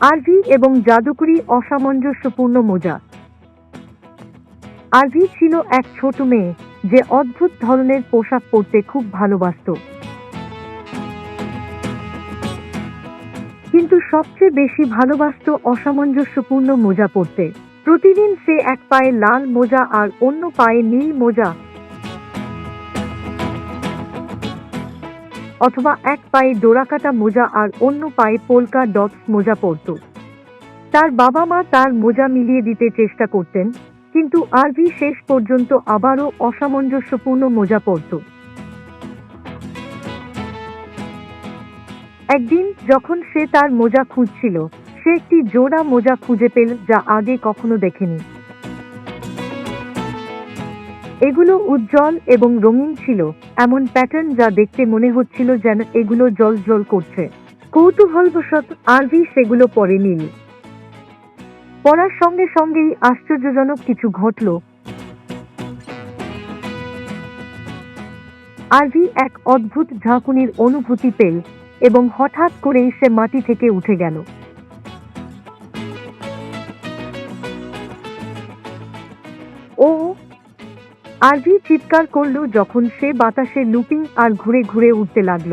RV এবং জাদুকরি অসামঞ্জস্যপূর্ণ মোজা। RV ছিল এক ছোট মেয়ে যে অদ্ভুত ধরনের পোশাক পরতে খুব ভালোবাসত। কিন্তু সবচেয়ে বেশি ভালোবাসত অসামঞ্জস্যপূর্ণ মোজা পরতে। প্রতিদিন সে এক পায়ে লাল মোজা আর অন্য পায়ে নীল মোজা অথবা এক পায়ে ডোরাকাটা মোজা আর অন্য পায়ে পোলকা ডটস মোজা পরত। তার বাবা মা তার মোজা মিলিয়ে দিতে চেষ্টা করতেন, কিন্তু আরভি শেষ পর্যন্ত আবারও অসামঞ্জস্যপূর্ণ মোজা পরত। একদিন যখন সে তার মোজা খুঁজছিল, সে একটি জোড়া মোজা খুঁজে পেল যা আগে কখনো দেখেনি। এগুলো উজ্জ্বল এবং রঙিন ছিল, এমন প্যাটার্ন যা দেখতে মনে হচ্ছিল যেন এগুলো জল জল করছে। কৌতূহলবশত আরভি সেগুলো পরে নিল পড়ার সঙ্গে সঙ্গেই আশ্চর্যজনক কিছু ঘটল। আরভি এক অদ্ভুত ঝাঁকুনির অনুভূতি পেল এবং হঠাৎ করেই সে মাটি থেকে উঠে গেল। ও আরভি চিৎকার করল যখন সে বাতাসে লুপিং আর ঘুরে ঘুরে উঠতে লাগল।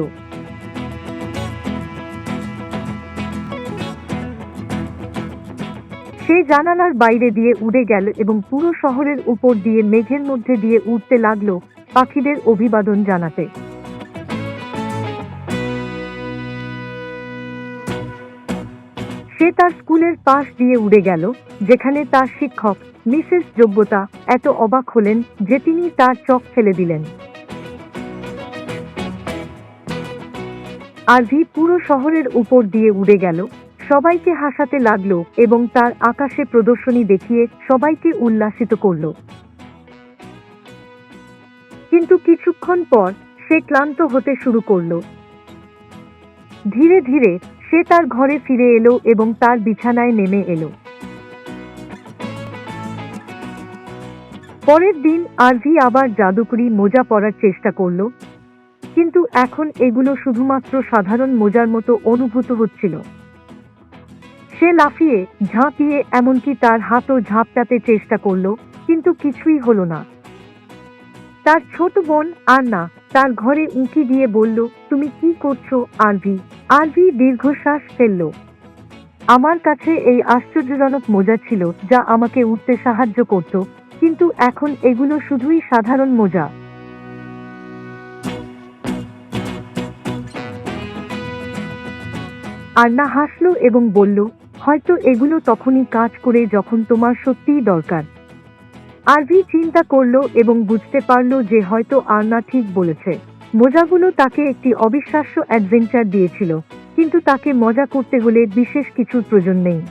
সে জানালার বাইরে দিয়ে উড়ে গেল এবং পুরো শহরের উপর দিয়ে মেঘের মধ্যে দিয়ে উঠতে লাগল পাখিদের অভিবাদন জানাতে। সে তার স্কুলের পাশ দিয়ে উড়ে গেল, যেখানে তার শিক্ষক, মিসেস যোগ্যতা, এত অবাক হলেন যে তিনি তার চোখ ফেলে দিলেন। আরভি পুরো শহরের উপর দিয়ে উড়ে গেল। সবাইকে হাসাতে লাগল এবং তার আকাশে প্রদর্শনী দেখিয়ে সবাইকে উল্লাসিত করল। কিন্তু কিছুক্ষণ পর সে ক্লান্ত হতে শুরু করল। ধীরে ধীরে সে তার ঘরে ফিরে এলো এবং তার বিছানায় নেমে এলো। পরের দিন আরভি আবার জাদুকরি মোজা পরার চেষ্টা করল, কিন্তু এখন এগুলো শুধুমাত্র সাধারণ মোজার মতো অনুভূত হচ্ছিল। সে লাফিয়ে, ঝাঁপিয়ে এমনকি তার হাতও ঝাঁপটাতে চেষ্টা করল, কিন্তু কিছুই হলো না। তার ছোট বোন আর না তার ঘরে উঁকি দিয়ে বলল, তুমি কি করছ, আরভি? আরভি দীর্ঘশ্বাস ফেলল। আমার কাছে এই আশ্চর্যজনক মোজা ছিল, যা আমাকে উঠতে সাহায্য করত, কিন্তু এখন এগুলো শুধুই সাধারণ মোজা। আন্না হাসলো এবং বলল, হয়তো এগুলো তখনই কাজ করে যখন তোমার সত্যিই দরকার। আরভি চিন্তা করল এবং বুঝতে পারল যে হয়তো আন্না ঠিক বলেছে। মোজাগুলো তাকে একটি অবিশ্বাস্য অ্যাডভেঞ্চার দিয়েছিল, কিন্তু তাকে মজা করতে হলে বিশেষ কিছুর প্রয়োজন নেই।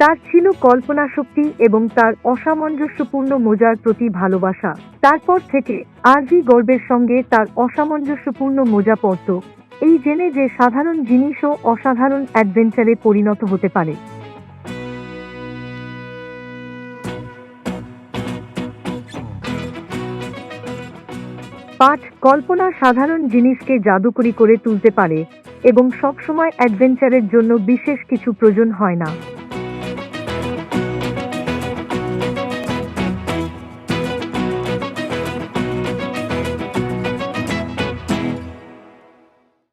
তার ছিল কল্পনা শক্তি এবং তার অসামঞ্জস্যপূর্ণ মোজার প্রতি ভালোবাসা। তারপর থেকে আরভি গর্বের সঙ্গে তার অসামঞ্জস্যপূর্ণ মোজা পরত এই জেনে যে সাধারণ জিনিসও অসাধারণ অ্যাডভেঞ্চারে পরিণত হতে পারে। পাঠ কল্পনা সাধারণ জিনিসকে জাদুকরি করে তুলতে পারে এবং সবসময় অ্যাডভেঞ্চারের জন্য বিশেষ কিছু প্রয়োজন হয় না।